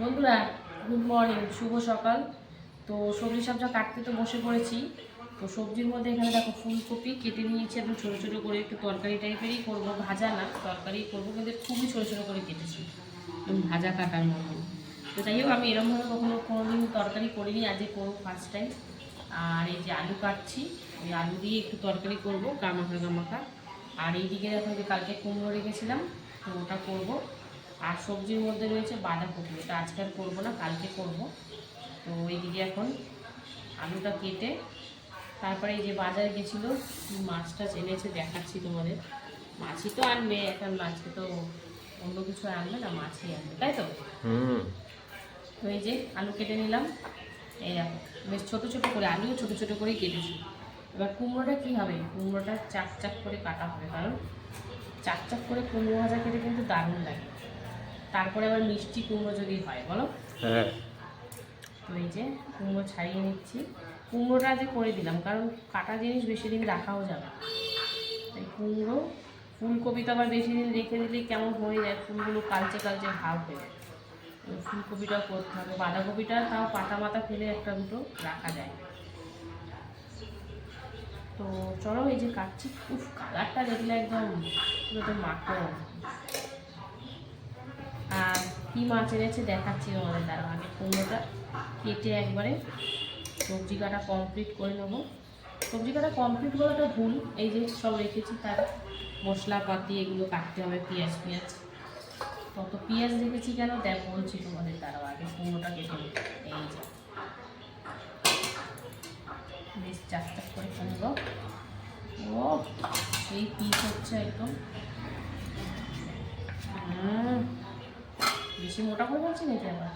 বন্ধুরা good morning শুভ সকাল। তো সবজি সবজা কাটতে তো বসে পড়েছি। তো সবজির মধ্যে এখানে দেখো ফুলকপি কেটে নিয়েছি একদম ছোটো ছোটো করে, একটু তরকারি টাইপেরই করব, ভাজা না, তরকারি করব, কিন্তু খুবই ছোটো ছোটো করে কেটেছি, একদম ভাজা কাটার মতো তো যাই হোক, আমি এরকমভাবে কখনো কোনোদিন তরকারি করিনি আজকে করব ফার্স্ট টাইম আর এই যে আলু কাটছি, ওই আলু দিয়ে একটু তরকারি করব, গামাখা গামাখা। আর এইদিকে দেখো যে কালকে কুমড়ো রেখেছিলাম, তো ওটা করব। আর সবজির মধ্যে রয়েছে বাঁধাকপি। ওটা আজকে আর করব না কালকে করব। তো ওইদিকে এখন আলুটা কেটে তারপরে এই যে বাজারে গেছিল মাছটা এনেছে দেখাচ্ছি তোমাদের। মাছই তো আনবে এখন মাছকে তো অন্য কিছু আনবে না মাছই আনবে তাই তো? হুম। তো এই যে আলু কেটে নিলাম এই দেখো বেশ ছোটো ছোটো করে আলুও ছোটো ছোটো করেই কেটেছি। এবার কুমড়োটা কী হবে? কুমড়োটা চাক চাক করে কাটা হবে কারণ চাক চাক করে কুমড়ো ভাজা খেতে কিন্তু দারুণ লাগে। তারপরে আবার মিষ্টি কুমড়ো যদি হয় বলো? হ্যাঁ। তো এই যে কুমড়ো ছাড়িয়ে নিচ্ছি। কুমড়োটা যে করে দিলাম কারণ কাটা জিনিস বেশি দিন রাখাও যাবে। তাই কুমড়ো ফুলকপি তো আবার বেশি দিন রেখে দিলে কেমন হয়ে যায়? ফুলগুলো কালচে কালচে ভাব হয়ে যায়। ফুলকপিটাও করতে হবে। বাঁধাকপিটা তাও পাতা মাথা ফেলে একটা দুটো রাখা যায়। তো চলো এই যে কাটছি। উফ কালারটা দেখলে একদম পুরো তো আর কি মাছ এনেছে দেখাচ্ছি তোমাদের দ্বারা আগে কুমড়োটা কেটে একবারে সবজি কাটা কমপ্লিট করে নেব। সবজি কাটা কমপ্লিট করাটা ভুল, এই যে সব রেখেছি, তার মশলাপাতি এগুলো কাটতে হবে, পেঁয়াজ পেঁয়াজ। কত পেঁয়াজ রেখেছি কেন? দেখ, বলছি তোমাদের দ্বারা আগে কুমড়োটা কেটে। এই যে। বেশ চাক চাক করে কুমড়ো ও, সেই পিস হচ্ছে একদম। বেশি মোটা করে বলছি নাকি আবার?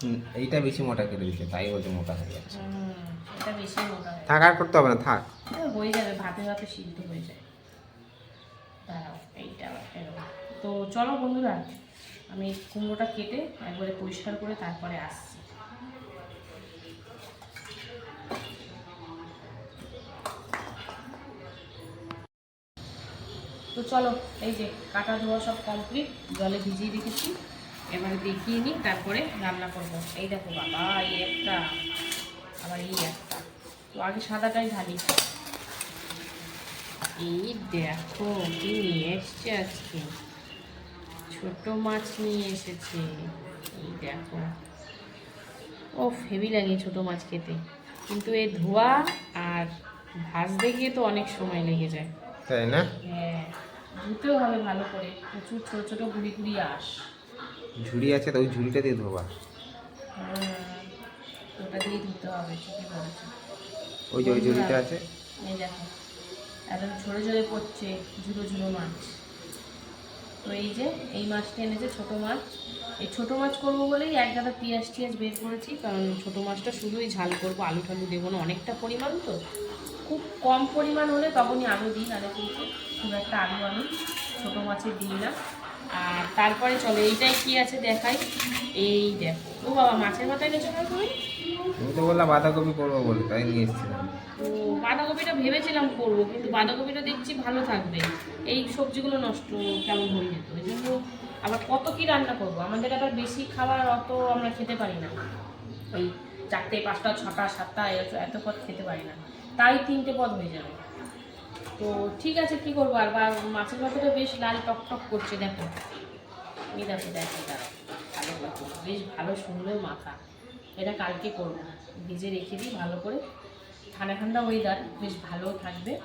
হুম, এইটা বেশি মোটা করে দিচ্ছে তাই বলছে মোটা হয়ে যাচ্ছে। হুম এটা বেশি মোটা থাক আর করতে হবে না থাক। হয়ে যাবে ভাতে ভাতে সিদ্ধ হয়ে যায়। দাঁড়াও এইটা তো চলো বন্ধুরা আমি কুমড়োটা কেটে একবারে পরিষ্কার করে তারপরে আসছি। তো চলো এই যে কাটা ধোয়া সব কমপ্লিট জলে ভিজিয়ে রেখেছি। এবারে দেখিয়ে নিই তারপরে রান্না করব। এই দেখো বাবা এই একটা আবার এই একটা। তো আগে সাদাটাই ঢালি। এই দেখো কি নিয়ে এসছে আজকে? ছোট মাছ নিয়ে এসেছে। এই দেখো। ও হেভি লাগে ছোট মাছ খেতে। কিন্তু এ ধোয়া আর ভাজতে গিয়ে তো অনেক সময় লেগে যায়। তাই না? হ্যাঁ ধুতেও হবে ভালো করে। প্রচুর ছোট ছোট গুড়ি গুড়ি আস ঝুড়ি আছে তো ওই ঝুড়িটা দিয়ে ধোবা। হুম, ওটা দিয়ে ধুতে হবে ঠিকই বলেছ। ওই যে ওই ঝুড়িটা আছে। এই দেখো একদম ঝরে ঝরে পড়ছে ঝুড়ো ঝুড়ো মাছ। তো এই যে এই মাছটা এনেছে ছোট মাছ। এই ছোট মাছ করব বলেই এক গাদা পেঁয়াজ টিয়াজ বের করেছি কারণ ছোট মাছটা শুধুই ঝাল করব আলু টালু দেবো না অনেকটা পরিমাণ তো। খুব কম পরিমাণ হলে তখনই আলু দিই নাহলে কিন্তু খুব একটা আলু আমি ছোটো মাছের দিই না। আর তারপরে চলো এইটাই কি আছে দেখাই? এই দেখো। ও বাবা মাছের মাথায় এনেছো না তুমি? তুমি তো বললাম বাঁধাকপি করব বলে তাই নিয়ে এসেছিলাম। তো বাঁধাকপিটা ভেবেছিলাম করব কিন্তু বাঁধাকপিটা দেখছি ভালো থাকবে। এই সবজিগুলো নষ্ট কেমন হয়ে যেত। ওই জন্য আবার কত কি রান্না করব? আমাদের আবার বেশি খাবার অত আমরা খেতে পারি না। ওই চারটে পাঁচটা ছটা সাতটা এত পদ খেতে পারি না। তাই তিনটে পদ হয়ে যাবে। তো ঠিক আছে, কি করব? আর বা- মাছের মাথাটা বেশ লাল টক টক করছে, দেখো। এই দেখো দেখো দেখো। বেশ ভালো, সুন্দর মাথা। এটা কালকে করব। ভিজে রেখে দিই ভালো করে। ঠান্ডা ঠান্ডা ওয়েদার বেশ ভালো থাকবে।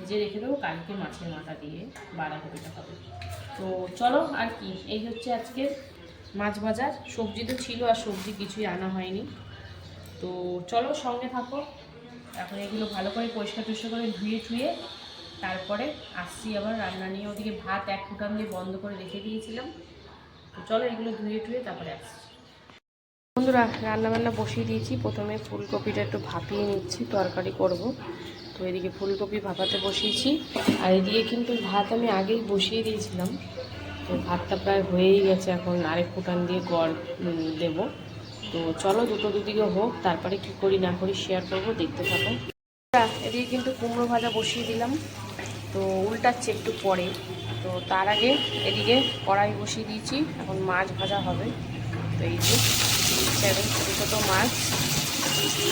ভেজে রেখে দেবো কালকে মাছের মাথা দিয়ে বাঁধাকপিটা হবে। তো চলো, আর কি? এই হচ্ছে আজকের মাছ বাজার সবজি তো ছিল আর সবজি কিছুই আনা হয়নি। তো চলো, সঙ্গে থাকো। এখন এগুলো ভালো করে পরিষ্কার টরিষ্কার করে ধুয়ে ধুয়ে তারপরে আসছি আবার রান্না নিয়ে। ওদিকে ভাত এক ফুটান দিয়ে বন্ধ করে রেখে দিয়েছিলাম। চলো এগুলো ধুয়ে টুয়ে তারপরে আসছি। বন্ধুরা রান্না বান্না বসিয়ে দিয়েছি। প্রথমে ফুলকপিটা একটু ভাপিয়ে নিচ্ছি, তরকারি করব। তো এদিকে ফুলকপি ভাপাতে বসিয়েছি। আর এদিকে কিন্তু ভাত আমি আগেই বসিয়ে দিয়েছিলাম। তো ভাতটা প্রায় হয়েই গেছে, এখন আরেক ফুটান দিয়ে গড় দেবো। তো চলো দুটো দুদিকে হোক, তারপরে কি করি না করি শেয়ার করব, দেখতে থাকো। এদিকে কিন্তু কুমড়ো ভাজা বসিয়ে দিলাম। তো উল্টাচ্ছে একটু পরে। তো তার আগে এদিকে কড়াই বসিয়ে দিয়েছি। এখন মাছ ভাজা হবে। তো এই যে ছোটো ছোটো মাছ।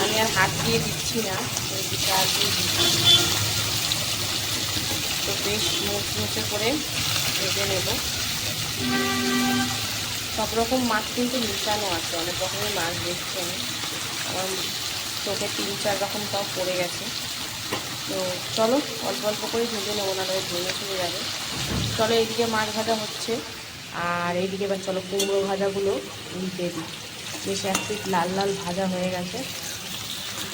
আমি আর হাত দিয়ে দিচ্ছি না। তো বেশ মুচমুচে করে ভেজে নেব। সব রকম মাছ কিন্তু মিশানো আছে। অনেক রকমের মাছ দেখছি আমি। আমার চোখে তিন চার রকম তাও পড়ে গেছে। তো চলো, অল্প অল্প করে ভেজে নেব না ভেঙে চলে যাবে। চলো, এইদিকে মাছ ভাজা হচ্ছে। আর এইদিকে এবার চলো কুমড়ো ভাজাগুলো উল্টে দিই। বেশ এক পিঠ লাল লাল ভাজা হয়ে গেছে।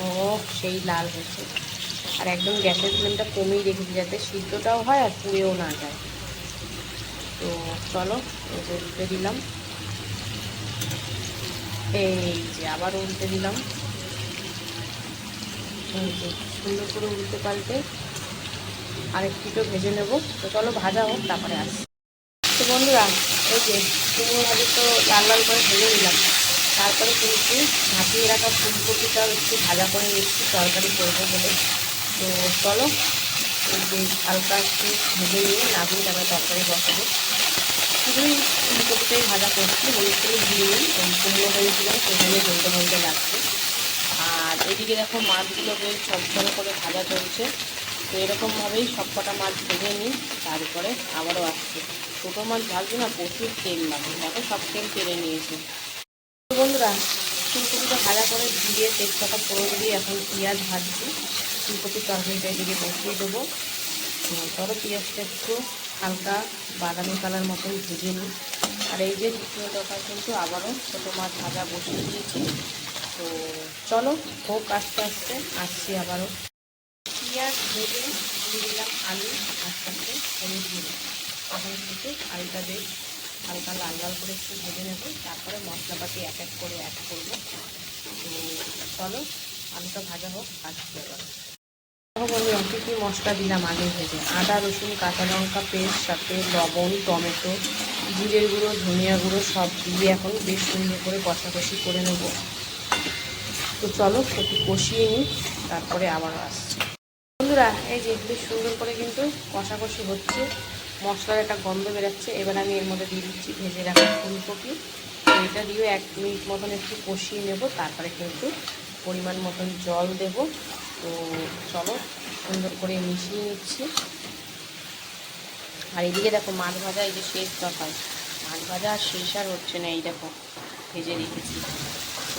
ও সেই লাল হচ্ছে। আর একদম গ্যাসের ফ্লেমটা কমিয়ে রেখেছি যাতে সিদ্ধটাও হয় আর পুড়েও না যায়। তো চলো উল্টে দিলাম। এই যে আবার উল্টে দিলাম। এই সুন্দর করে উল্টে পাল্টে আরেকটিও ভেজে নেব। তো চলো ভাজা হোক, তারপরে আসি তো বন্ধুরা, এই যে কুমড়ো ভাজি তো লাল লাল করে ভেজে নিলাম। তারপরে কিন্তু ঝাঁপিয়ে রাখা ফুলকপিটাও একটু ভাজা করে নিচ্ছি তরকারি করব বলে। তো চলো, এই হালকা একটু ভেজে নিয়ে নামিয়ে তারপরে তরকারি বসাবো। শুধুই ফুলকপিটাই ভাজা করছি, হলুদ করে দিয়ে নিই। কুমড়ো হয়েছিলাম সেখানে বলতে বলতে লাগছে। এদিকে দেখো মাছগুলো বেশ ঝরঝরে করে ভাজা চলছে। তো এরকমভাবেই সব কটা মাছ ভেজে নিই, তারপরে আবারও আসছে। ছোটো মাছ ভাজবো না, প্রচুর তেল লাগে। দেখো সব তেল তেলে নিয়েছে। বন্ধুরা, ফুলকপিটা ভাজা করে দিয়ে তেজপাতা ফোড়ন দিয়ে এখন পেঁয়াজ ভাজছি। ফুলকপির তরকারিটা এদিকে বসিয়ে দেবো। ধরো পেঁয়াজটা একটু হালকা বাদামি কালার মতন ভেজে নিই। আর এই যে দ্বিতীয় দফা কিন্তু আবারও ছোটো মাছ ভাজা বসিয়ে দিয়েছি। তো চলো, হোক আস্তে আস্তে, আসছি আবারও। পেঁয়াজ ভেজে দিয়ে দিলাম আলু, আস্তে আস্তে হলুদ দিয়ে। এখন কিন্তু আলুটা বেশ হালকা লাল লাল করে একটু ভেজে নেব। তারপরে মশলাপাতি এক এক করে অ্যাড করব। তো চলো, আলুটা ভাজা হোক এবার দেখো বন্ধুরা কী কী মশলা দিলাম আলু ভেজে। আদা, রসুন, কাঁচা লঙ্কা পেস্ট সাথে লবণ, টমেটো, জিরের গুঁড়ো, ধনিয়া গুঁড়ো সব দিয়ে এখন বেশ সুন্দর করে কষাকষি করে নেব। তো চলো একটু কষিয়ে নিই, তারপরে আবার আসছি। বন্ধুরা, এই যে বেশ সুন্দর করে কিন্তু কষাকষি হচ্ছে, মশলার একটা গন্ধ বেরোচ্ছে। এবার আমি এর মধ্যে দিয়ে দিচ্ছি ভেজে রাখা ফুলকপি। এটা দিয়েও এক মিনিট মতন একটু কষিয়ে নেব, তারপরে কিন্তু পরিমাণ মতন জল দেব। তো চলো, সুন্দর করে মিশিয়ে নিচ্ছি। আর এদিকে দেখো, মাছ ভাজা, এই যে শেষ দফায়। মাছ ভাজা আর শেষ আর হচ্ছে না, এই দেখো, ভেজে রেখেছি।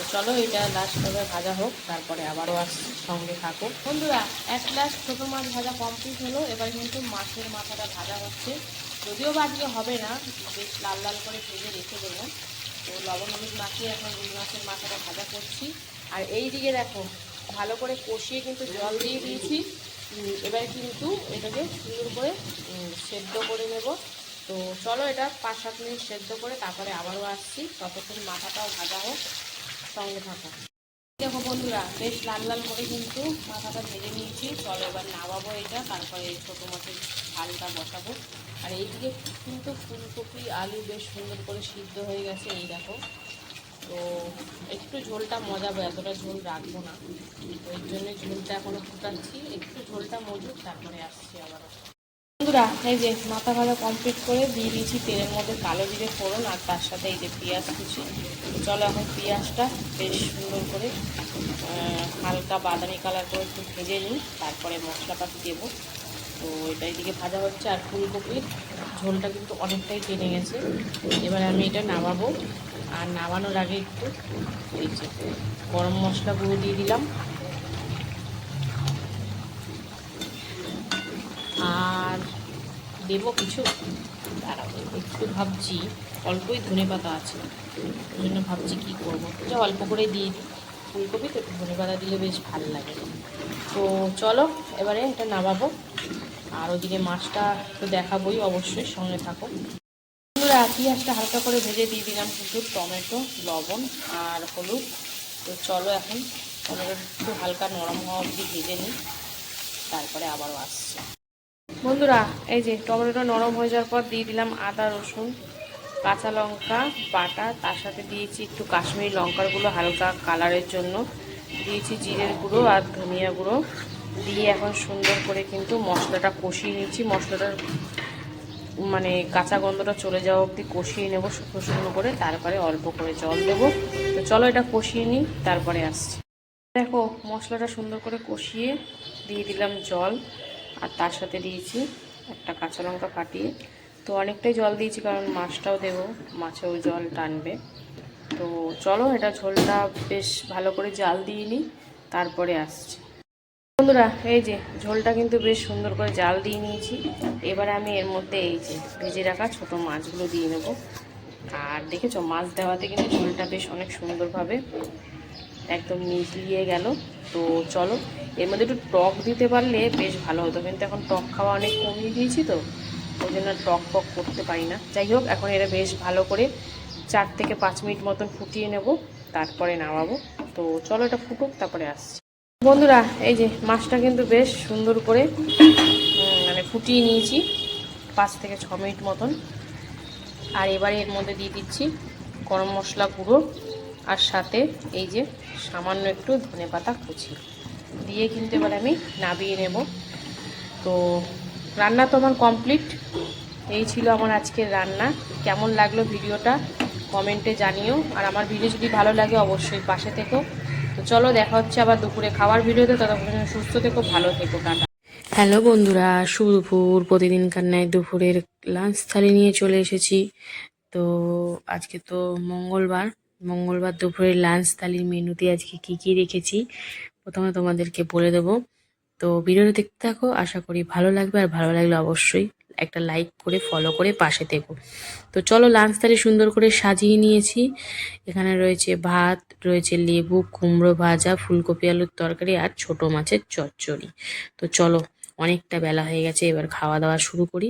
তো চলো, এটা লাস্ট ভাবে ভাজা হোক, তারপরে আবারও আসছি, সঙ্গে থাকো। বন্ধুরা, এক লাস্ট ছোটো মাছ ভাজা কমপ্লিট হলো, এবার কিন্তু মাছের মাথাটা ভাজা হচ্ছে। যদিও বা আজকে হবে না, বেশ লাল লাল করে ভেজে রেখে দেবো। তো লবণ হলুদ মাখিয়ে এখন রুই মাছের মাথাটা ভাজা করছি। আর এই দিকে দেখো, ভালো করে কষিয়ে কিন্তু জল দিয়ে দিয়েছি। এবার কিন্তু এটাকে সুন্দর করে সেদ্ধ করে নেব। তো চলো এটা পাঁচ সাত মিনিট সেদ্ধ করে তারপরে আবারও আসছি। ততক্ষণ মাথাটাও ভাজা হোক। সঙ্গে থাকা। দেখো বন্ধুরা, বেশ লাল লাল করে কিন্তু মাথাটা ভেজে নিয়েছি। চলো এবার নামাবো এটা, তারপরে এই ছোটো মাছের ঝালটা বসাবো। আর এইদিকে কিন্তু ফুলকপি, আলু বেশ সুন্দর করে সিদ্ধ হয়ে গেছে, এই দেখো। তো একটু ঝোলটা মজাবো, এতটা ঝোল রাখব না। এর জন্য ঝোলটা এখনও ফুটাচ্ছি। একটু ঝোলটা মজুক, তারপরে আসছি আবার বন্ধুরা, এই যে মাথা ভাজা কমপ্লিট করে দিয়ে দিয়েছি, তেলের মধ্যে কালো জিরে ফোড়ন আর তার সাথে এই যে পেঁয়াজ কুচি। চলো এখন পেঁয়াজটা বেশ সুন্দর করে হালকা বাদামি কালার করে একটু ভেজে নিই, তারপরে মশলাপাতি দেবো। তো এটা এদিকে ভাজা হচ্ছে আর ফুলকপির ঝোলটা কিন্তু অনেকটাই টেনে গেছে। এবার আমি এটা নামাবো। আর নামানোর আগে একটু এই যে গরম মশলা গুঁড়ো দিয়ে দিলাম। আর দেবো কিছু? দাঁড়াবো একটু ভাবছি, অল্পই ধনে পাতা আছে। ওই জন্য ভাবছি কী করব? যে অল্প করে দিয়ে দিই। ফুলকপি তো একটু ধনে পাতা দিলে বেশ ভালো লাগে। তো চলো, এবারে এটা নামাবো। আর ওদিকে মাছটা তো দেখাবোই অবশ্যই, সঙ্গে থাকো। বন্ধুরা, পেঁয়াজটা হালকা করে ভেজে দিয়ে দিলাম কিন্তু টমেটো, লবণ আর হলুদ। তো চলো এখন টমেটো একটু হালকা নরম হওয়া অবধি ভেজে নিই। তারপরে আবারও আসছে। বন্ধুরা, এই যে টমেটোটা নরম হয়ে যাওয়ার পর দিয়ে দিলাম আদা, রসুন, কাঁচা লঙ্কা, বাটা, তার সাথে দিয়েছি একটু কাশ্মীরি লঙ্কারগুলো হালকা কালারের জন্য। দিয়েছি জিরের গুঁড়ো আর ধনিয়া গুঁড়ো। দিয়ে এখন সুন্দর করে কিন্তু মশলাটা কষিয়ে নিচ্ছি। মশলাটার মানে কাঁচা গন্ধটা চলে যাওয়া অবধি কষিয়ে নেব শুকনো শুকনো করে। তারপরে অল্প করে জল দেবো। তো চলো এটা কষিয়ে নিই, তারপরে আসছি। দেখো, মশলাটা সুন্দর করে কষিয়ে দিয়ে দিলাম জল। আর তার সাথে দিয়েছি একটা কাঁচা লঙ্কা ফাটিয়ে। তো অনেকটাই জল দিয়েছি, কারণ মাছটাও দেবো, মাছেও জল টানবে। তো চলো, এটা ঝোলটা বেশ ভালো করে জাল দিয়ে নিই, তারপরে আসছি। বন্ধুরা, এই যে ঝোলটা কিন্তু বেশ সুন্দর করে জাল দিয়ে নিয়েছি। এবারে আমি এর মধ্যে এই যে ভেজে রাখা ছোট মাছগুলো দিয়ে নেব। আর দেখেছ, মাছ দেওয়াতে কিন্তু ঝোলটা বেশ অনেক সুন্দরভাবে একদম মিলিয়ে গেল। তো চলো, এর মধ্যে একটু টক দিতে পারলে বেশ ভালো হতো। কিন্তু এখন টক খাওয়া অনেক কমিয়ে দিয়েছি তো, ওই জন্য টক টক করতে পারি না। যাই হোক, এখন এটা বেশ ভালো করে চার থেকে পাঁচ মিনিট মতন ফুটিয়ে নেব, তারপরে নামাবো। তো চলো এটা ফুটুক, তারপরে আসছি। বন্ধুরা, এই যে মাছটা কিন্তু বেশ সুন্দর করে মানে ফুটিয়ে নিয়েছি পাঁচ থেকে ছ মিনিট মতন। আর এবারে এর মধ্যে দিয়ে দিচ্ছি গরম মশলা গুঁড়ো। আর সাথে এই যে সামান্য একটু ধনে পাতা কুচি। দিয়ে কিন্তু এবার আমি নাবিয়ে নেব। তো রান্না তো আমার কমপ্লিট এই ছিল আমার আজকের রান্না। কেমন লাগল ভিডিওটা কমেন্টে জানিও। আর আমার ভিডিও যদি ভালো লাগে অবশ্যই পাশে থেকো। তো চলো দেখা হচ্ছে আবার দুপুরে খাওয়ার ভিডিওতে। ততক্ষণ সুস্থ থেকো, ভালো থেকো, টাটা। হ্যালো বন্ধুরা সুদুপুর প্রতিদিনকার ন্যায় দুপুরের লাঞ্চ থালি নিয়ে চলে এসেছি। তো আজকে তো মঙ্গলবার। মঙ্গলবার দুপুরের লাঞ্চ থালির মেনুতে আজকে কি কি রেখেছি, প্রথমে তোমাদেরকে বলে দেবো। তো ভিডিওটা দেখতে থাকো, আশা করি ভালো লাগবে, আর ভালো লাগলে অবশ্যই একটা লাইক করে ফলো করে পাশে থেকো। তো চলো লাঞ্চ থালি সুন্দর করে সাজিয়ে নিয়েছি। এখানে রয়েছে ভাত, রয়েছে লেবু, কুমড়ো ভাজা, ফুলকপি, আলুর তরকারি, আর ছোট মাছের চচ্চড়ি। তো চলো, অনেকটা বেলা হয়ে গেছে, এবার খাওয়া দাওয়া শুরু করি।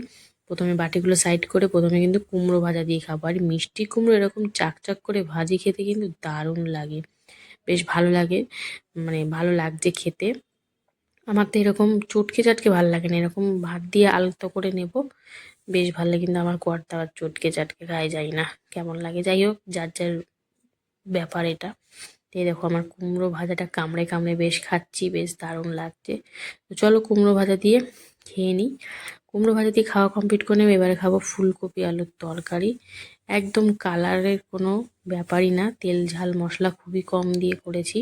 প্রথমে বাটিগুলো সাইড করে প্রথমে কিন্তু কুমড়ো ভাজা দিয়ে খাব। আর মিষ্টি কুমড়ো এরকম চাকচাক করে ভাজি খেতে কিন্তু দারুণ লাগে। বেশ ভালো লাগে মানে ভালো লাগছে খেতে। আমার তো এরকম চটকে চাটকে ভালো লাগে না, এরকম ভাত দিয়ে আলতো করে নেব, বেশ ভালো লাগে কিন্তু আমার কোয়ারটা আবার চটকে চাটকে খাই যাই না, কেমন লাগে। যাই হোক, যার যার ব্যাপার এটা। এই দেখো আমার কুমড়ো ভাজাটা কামড়ে কামড়ে বেশ খাচ্ছি, বেশ দারুণ লাগছে। তো চলো কুমড়ো ভাজা দিয়ে খেয়ে নিই। কুমড়ো ভাজা দিয়ে খাওয়া কমপ্লিট করে নেব। এবারে খাব ফুলকপি, আলুর তরকারি। একদম কালারের কোনো ব্যাপারই না। তেল, ঝাল, মশলা খুবই কম দিয়ে করেছি।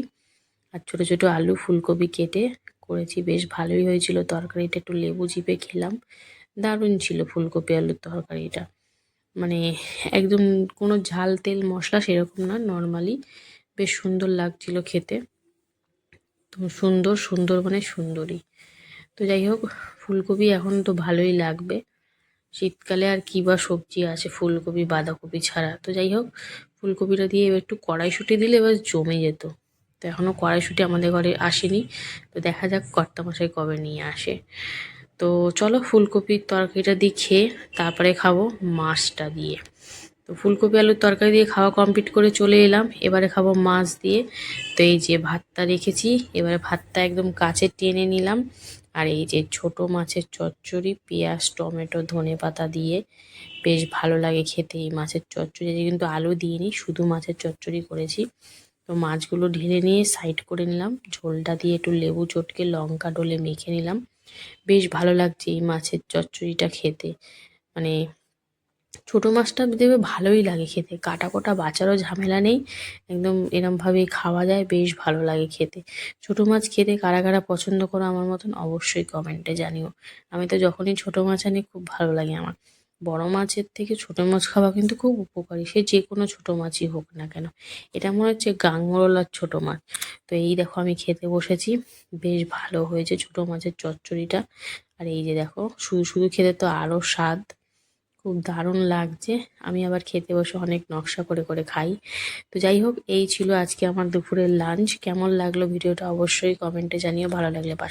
আর ছোটো ছোটো আলু, ফুলকপি কেটে করেছি। বেশ ভালোই হয়েছিল তরকারিটা। একটু লেবু চিপে খেলাম। দারুণ ছিল ফুলকপি, আলুর তরকারিটা। মানে একদম কোনো ঝাল, তেল, মশলা সেরকম না, নর্মালি। বেশ সুন্দর লাগছিল খেতে। তো সুন্দর সুন্দর মানে সুন্দরী তো যাই হোক, ফুলকপি এখন তো ভালোই লাগবে। শীতকালে আর কী বা সবজি আছে, ফুলকপি, বাঁধাকপি ছাড়া। তো যাই হোক, ফুলকপিটা দিয়ে এবার একটু কড়াইশুঁটি দিলে এবার জমে যেত। তো এখনও কড়াইশুঁটি আমাদের ঘরে আসেনি। তো দেখা যাক কর্তামশাই কবে নিয়ে আসে। তো চলো ফুলকপির তরকারিটা দিয়ে খেয়ে তারপরে খাব মাছটা দিয়ে। তো ফুলকপি আলুর তরকারি দিয়ে খাওয়া কমপ্লিট করে চলে এলাম। এবারে খাব মাছ দিয়ে। তো এই যে ভাতটা রেখেছি, এবারে ভাতটা একদম কাছে টেনে নিলাম। আর এই যে ছোট মাছের চচ্চড়ি, পেঁয়াজ, টমেটো, ধনে পাতা দিয়ে বেশ ভালো লাগে খেতে। এই মাছের চচ্চড়ি যে কিন্তু আলু দিইনি, শুধু মাছের চচ্চড়ি করেছি। তো মাছগুলো ঢেলে নিয়ে সাইড করে নিলাম। ঝোলটা দিয়ে একটু লেবু চটকে লঙ্কা ডলে মেখে নিলাম। বেশ ভালো লাগছে এই মাছের চচ্চড়িটা খেতে। মানে ছোটো মাছটা দেবে ভালোই লাগে খেতে। কাটা কোটা বাঁচারও ঝামেলা নেই। একদম এরমভাবেই খাওয়া যায়, বেশ ভালো লাগে খেতে। ছোটো মাছ খেতে কারা কারা পছন্দ করো আমার মতন অবশ্যই কমেন্টে জানিও। আমি তো যখনই ছোটো মাছ আনি, খুব ভালো লাগে আমার। বড় মাছের থেকে ছোটো মাছ খাওয়া কিন্তু খুব উপকারী। সে যে কোনো ছোটো মাছই হোক না কেন। এটা মনে হচ্ছে গাঙ্গরলার ছোটো মাছ। তো এই দেখো আমি খেতে বসেছি। বেশ ভালো হয়েছে ছোটো মাছের চচ্চড়িটা। আর এই যে দেখো, শুধু শুধু খেতে তো আরও স্বাদ। খুব দারুণ লাগছে। আমি আবার খেতে বসে অনেক নকশা করে করে খাই। তো যাই হোক, এই ছিল আজকে আমার দুপুরের লাঞ্চ। কেমন লাগল ভিডিওটা অবশ্যই কমেন্টে জানিও। ভালো লাগলে পাশে